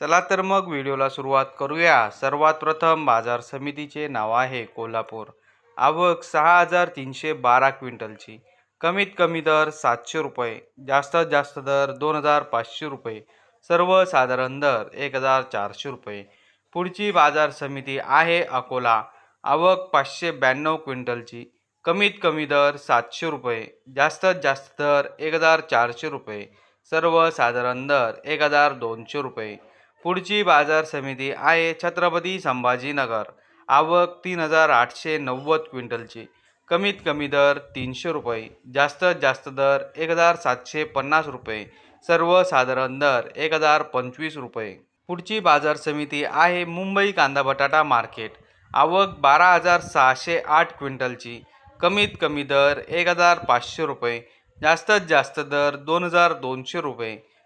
चला तर मग व्हिडिओला सुरुवात करूया. सर्वात प्रथम बाजार समितीचे नाव आहे कोल्हापूर. आवक सहा हजार तीनशे बारा क्विंटलची. कमीत कमी दर सातशे रुपये. जास्तीत जास्त दर दोन हजार पाचशे रुपये. सर्वसाधारण दर एक हजार चारशे रुपये. पुढची बाजार समिती आहे अकोला. आवक पाचशे ब्याण्णव क्विंटलची. कमीत कमी दर सातशे रुपये. जास्तीत जास्त दर एक हजार चारशे रुपये. सर्वसाधारण दर एक हजार दोनशे रुपये. पुढची बाजार समिती आहे छत्रपती संभाजीनगर. आवक तीन हजार आठशे नव्वद क्विंटलची. कमीत कमी दर तीनशे रुपये. जास्तीत जास्त दर एक हजार सातशे पन्नास रुपये. सर्वसाधारण दर एक हजार पंचवीस रुपये. पुढची बाजार समिती आहे मुंबई कांदा बटाटा मार्केट. आवक बारा हजार सहाशे आठ क्विंटलची. कमीत कमी दर एक हजार पाचशे रुपये. जास्तीत जास्त दर दोन हजार दोनशे रुपये.